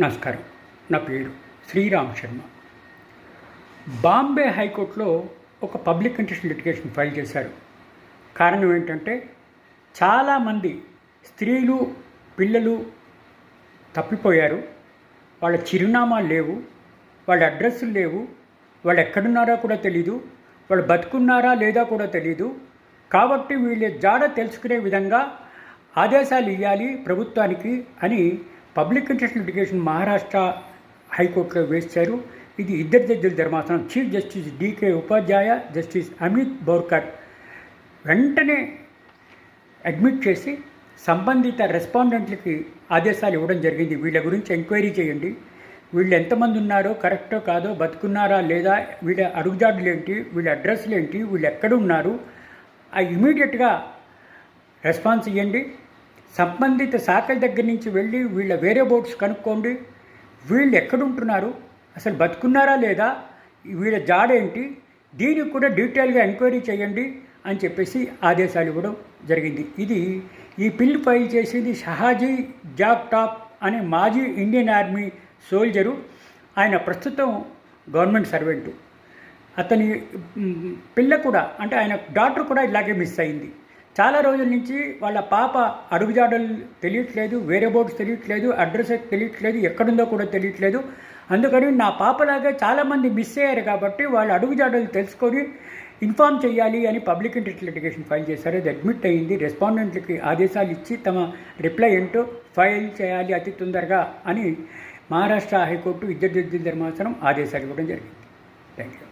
నమస్కారం. నా పేరు శ్రీరామ్ శర్మ. బాంబే హైకోర్టులో ఒక పబ్లిక్ ఇంట్రెస్ట్ లిటిగేషన్ ఫైల్ చేశారు. కారణం ఏంటంటే చాలామంది స్త్రీలు పిల్లలు తప్పిపోయారు. వాళ్ళ చిరునామాలు లేవు వాళ్ళ అడ్రస్లు లేవు వాళ్ళు ఎక్కడున్నారో కూడా తెలీదు వాళ్ళు బతుకున్నారా లేదా కూడా తెలీదు. కాబట్టి వీళ్ళ జాడ తెలుసుకునే విధంగా ఆదేశాలు ఇవ్వాలి ప్రభుత్వానికి అని పబ్లిక్ ఇంట్రెస్ట్ లిటిగేషన్ మహారాష్ట్ర హైకోర్టులో వేశారు ఇది ఇద్దరు జడ్జిల ధర్మాసనం. Chief justice DK Upadhyaya justice Amit Borkar వెంటనే అడ్మిట్ చేసి సంబంధిత రెస్పాండెంట్లకి ఆదేశాలు ఇవ్వడం జరిగింది. వీళ్ళ గురించి ఎంక్వైరీ చేయండి. వీళ్ళు ఎంతమంది ఉన్నారో కరెక్టో కాదో బతుకున్నారా లేదా వీళ్ళ అడుగుజాడులు ఏంటి వీళ్ళ అడ్రస్లు ఏంటి వీళ్ళు ఎక్కడ ఉన్నారు ఆ ఇమీడియట్గా రెస్పాన్స్ ఇవ్వండి సంబంధిత శాఖల దగ్గర నుంచి వెళ్ళి వీళ్ళ వేరే బోట్స్ కనుక్కోండి. వీళ్ళు ఎక్కడుంటున్నారు? అసలు బతుకున్నారా లేదా? వీళ్ళ జాడేంటి దీనికి కూడా డీటెయిల్గా ఎంక్వైరీ చేయండి అని చెప్పేసి ఆదేశాలు ఇవ్వడం జరిగింది. ఇది ఈ పిల్ ఫైల్ చేసింది షహాజీ జాక్ టాప్ అనే మాజీ ఇండియన్ ఆర్మీ సోల్జరు. ఆయన ప్రస్తుతం గవర్నమెంట్ సర్వెంటు. అతని పిల్ల కూడా అంటే ఆయన డాక్టర్ కూడా ఇలాగే మిస్ అయింది. చాలా రోజుల నుంచి వాళ్ళ పాప అడుగుజాడలు తెలియట్లేదు వేరే బోర్డ్స్ తెలియట్లేదు అడ్రస్ తెలియట్లేదు ఎక్కడుందో కూడా తెలియట్లేదు. అందుకని నా పాపలాగే చాలామంది మిస్ అయ్యారు కాబట్టి వాళ్ళ అడుగుజాడలు తెలుసుకొని ఇన్ఫామ్ చేయాలి అని పబ్లిక్ ఇంట్రెస్ట్ లిటిగేషన్ ఫైల్ చేశారు. అది అడ్మిట్ అయ్యింది. రెస్పాండెంట్లకి ఆదేశాలు ఇచ్చి తమ రిప్లై ఏంటో ఫైల్ చేయాలి అతి తొందరగా అని మహారాష్ట్ర హైకోర్టు ఇద్దరు జడ్జిల ధర్మాసనం ఆదేశాలు ఇవ్వడం జరిగింది. Thank you